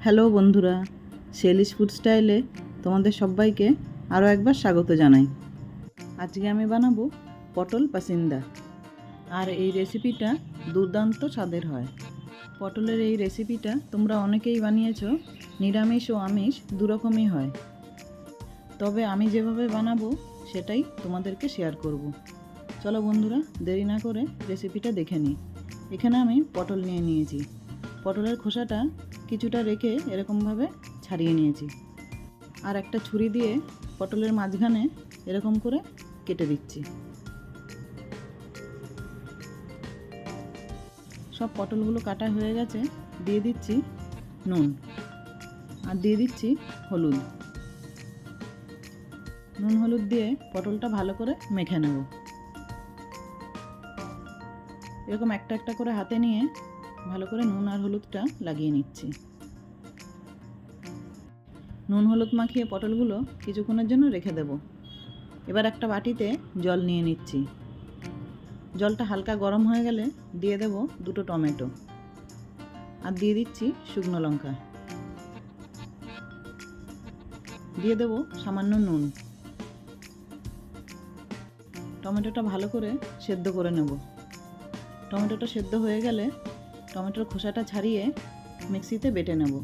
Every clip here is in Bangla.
হ্যালো বন্ধুরা শেলিশ ফুড স্টাইলে তোমাদের সবাইকে আরও একবার স্বাগত জানাই। আজকে আমি বানাবো পটল পাসিন্দা। আর এই রেসিপিটা দুর্দান্ত স্বাদের হয়। পটলের এই রেসিপিটা তোমরা অনেকেই বানিয়েছ, নিরামিষ ও আমিষ দুরকমই হয়। তবে আমি যেভাবে বানাবো সেটাই তোমাদেরকে শেয়ার করব। চলো বন্ধুরা, দেরি না করে রেসিপিটা দেখে নিই। এখানে আমি পটল নিয়ে নিয়েছি। পটলের খোসাটা কিছুটা রেখে এরকমভাবে ছাড়িয়ে নিয়েছি। আর একটা ছুরি দিয়ে পটলের মাঝখানে এরকম করে কেটে দিচ্ছি। সব পটলগুলো কাটা হয়ে গেছে, দিয়ে দিচ্ছি নুন আর দিয়ে দিচ্ছি হলুদ। নুন হলুদ দিয়ে পটলটা ভালো করে মেখে নেব। এরকম একটা একটা করে হাতে নিয়ে ভালো করে নুন আর হলুদটা লাগিয়ে নিচ্ছি। নুন হলুদ মাখিয়ে পটলগুলো কিছুক্ষণের জন্য রেখে দেব। এবার একটা বাটিতে জল নিয়ে নিচ্ছি। জলটা হালকা গরম হয়ে গেলে দিয়ে দেব দুটো টমেটো। আর দিয়ে দিচ্ছি শুকনো লঙ্কা। দিয়ে দেব সামান্য নুন। টমেটোটা ভালো করে সেদ্ধ করে নেব। টমেটোটা সেদ্ধ হয়ে গেলে টমেটোর খোসাটা ছাড়িয়ে মিক্সিতে বেটে নেব।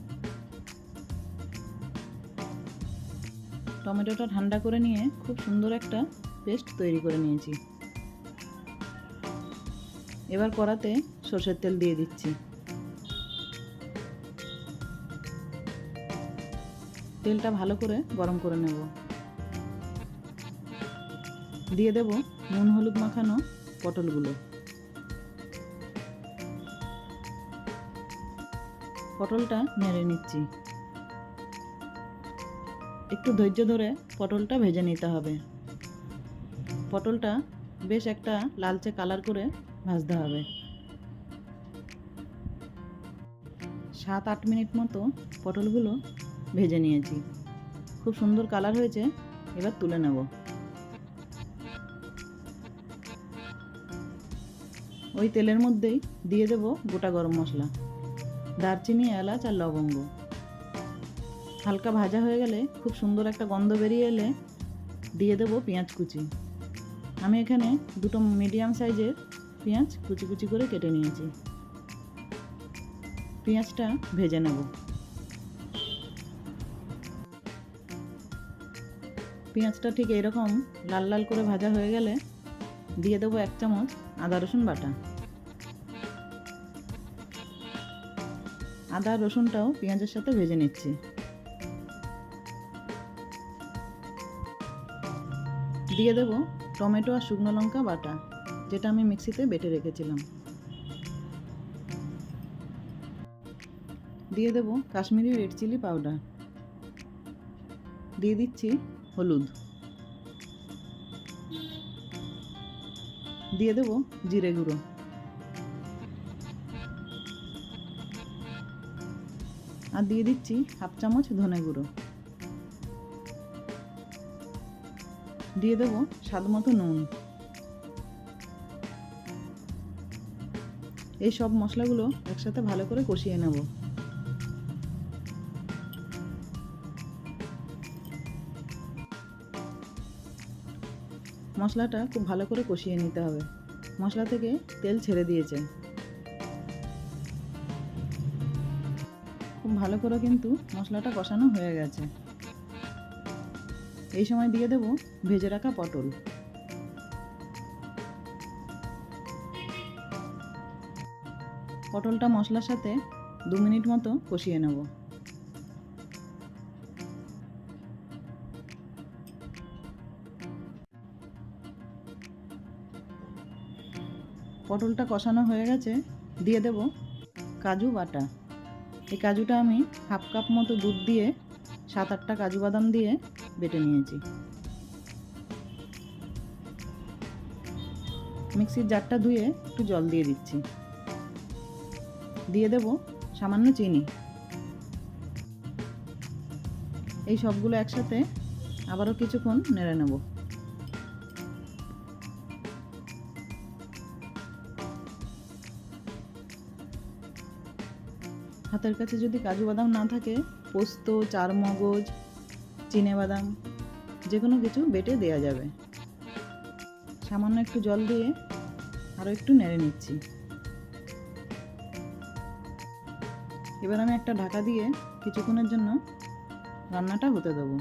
টমেটোটা ঠান্ডা করে নিয়ে খুব সুন্দর একটা পেস্ট তৈরি করে নিয়েছি। এবার কড়াতে সর্ষের তেল দিয়ে দিচ্ছি। তেলটা ভালো করে গরম করে নেব। দিয়ে দেব নুন, হলুদ মাখানো পটলগুলো। পটলটা নেড়ে নিচ্ছি। একটু ধৈর্য ধরে পটলটা ভেজে নিতে হবে। পটলটা বেশ একটা লালচে কালার করে ভাজতে হবে। সাত আট মিনিট মতো পটলগুলো ভেজে নিয়েছি। খুব সুন্দর কালার হয়েছে, এবার তুলে নেব। ওই তেলের মধ্যেই দিয়ে দেব গোটা গরম মশলা। দারচিনি, এলাচ আর লবঙ্গ। হালকা ভাজা হয়ে গেলে খুব সুন্দর একটা গন্ধ বেরিয়ে এলে দিয়ে দেব পেঁয়াজ কুচি। আমি এখানে দুটো মিডিয়াম সাইজের পেঁয়াজ কুচি কুচি করে কেটে নিয়েছি। পেঁয়াজটা ভেজে নেব। পেঁয়াজটা ঠিক এরকম লাল লাল করে ভাজা হয়ে গেলে দিয়ে দেবো এক চামচ আদা রসুন বাটা। আদা, রসুনটাও পেঁয়াজের সাথে ভেজে নিচ্ছি। দিয়ে দেব টমেটো আর শুকনো লঙ্কা বাটা, যেটা আমি মিক্সিতে বেটে রেখেছিলাম। দিয়ে দেব কাশ্মীরি রেড চিলি পাউডার। দিয়ে দিচ্ছি হলুদ। দিয়ে দেব জিরে গুঁড়ো। আর দিয়ে দিচ্ছি হাফ চামচ ধনে গুঁড়ো। দিয়ে দেবো স্বাদ মতো নুন। এই সব মশলাগুলো একসাথে ভালো করে কষিয়ে নেব। মশলাটা খুব ভালো করে কষিয়ে নিতে হবে। মশলা থেকে তেল ছেড়ে দিয়েছে। খুব ভালো করে কিন্তু মশলাটা কষানো হয়ে গেছে। এই সময় দিয়ে দেব ভেজে রাখা পটল। পটলটা মশলার সাথে দু মিনিট মতো কষিয়ে নেব। পটলটা কষানো হয়ে গেছে, দিয়ে দেব কাজু বাটা। এই কাজুটা আমি হাফ কাপ মতো দুধ দিয়ে সাত আটটা কাজু বাদাম দিয়ে বেটে নিয়েছি। মিক্সির জারটা ধুয়ে একটু জল দিয়ে দিচ্ছি। দিয়ে দেব সামান্য চিনি। এই সবগুলো একসাথে আবারও কিছুক্ষণ নেড়ে নেব। হাতের কাছে যদি কাজু বাদাম না থাকে, পোস্ত, চারমগজ, চিনে বাদাম যে কোনো কিছু বেটে দেওয়া যাবে। সামান্য একটু জল দিয়ে আরও একটু নেড়ে নিচ্ছি। এবার আমি একটা ঢাকা দিয়ে কিছুক্ষণের জন্য রান্নাটা হতে দেবো।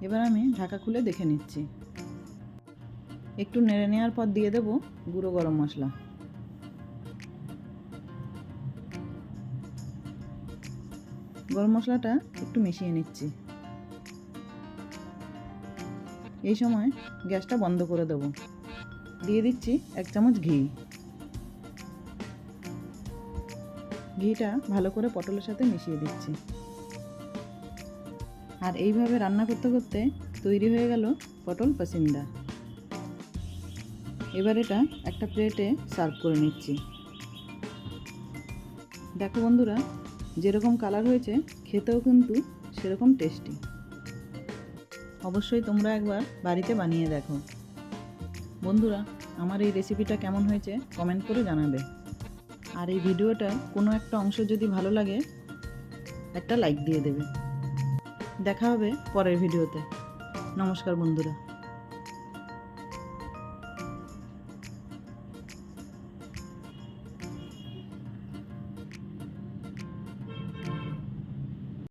এবার আমি ঢাকা খুলে দেখে নিচ্ছি। একটু নেড়ে নেওয়ার পর দিয়ে দেব গুঁড়ো গরম মশলা। গরম মশলাটা একটু মিশিয়ে নিচ্ছি। এই সময় গ্যাসটা বন্ধ করে দেবো। দিয়ে দিচ্ছি এক চামচ ঘি। ঘিটা ভালো করে পটলের সাথে মিশিয়ে দিচ্ছি। আর এইভাবে রান্না করতে করতে তৈরি হয়ে গেল পটল পাসিন্দা। এবার এটা একটা প্লেটে সার্ভ করে নিচ্ছি। দেখো বন্ধুরা যেরকম কালার হয়েছে, খেতেও কিন্তু সেরকম টেস্টি অবশ্যই তোমরা একবার বাড়িতে বানিয়ে দেখো। বন্ধুরা, আমার এই রেসিপিটা কেমন হয়েছে কমেন্ট করে জানাবে। আর এই ভিডিওটা কোনো একটা অংশ যদি ভালো লাগে, একটা লাইক দিয়ে দেবে। দেখা হবে পরের ভিডিওতে নমস্কার বন্ধুরা।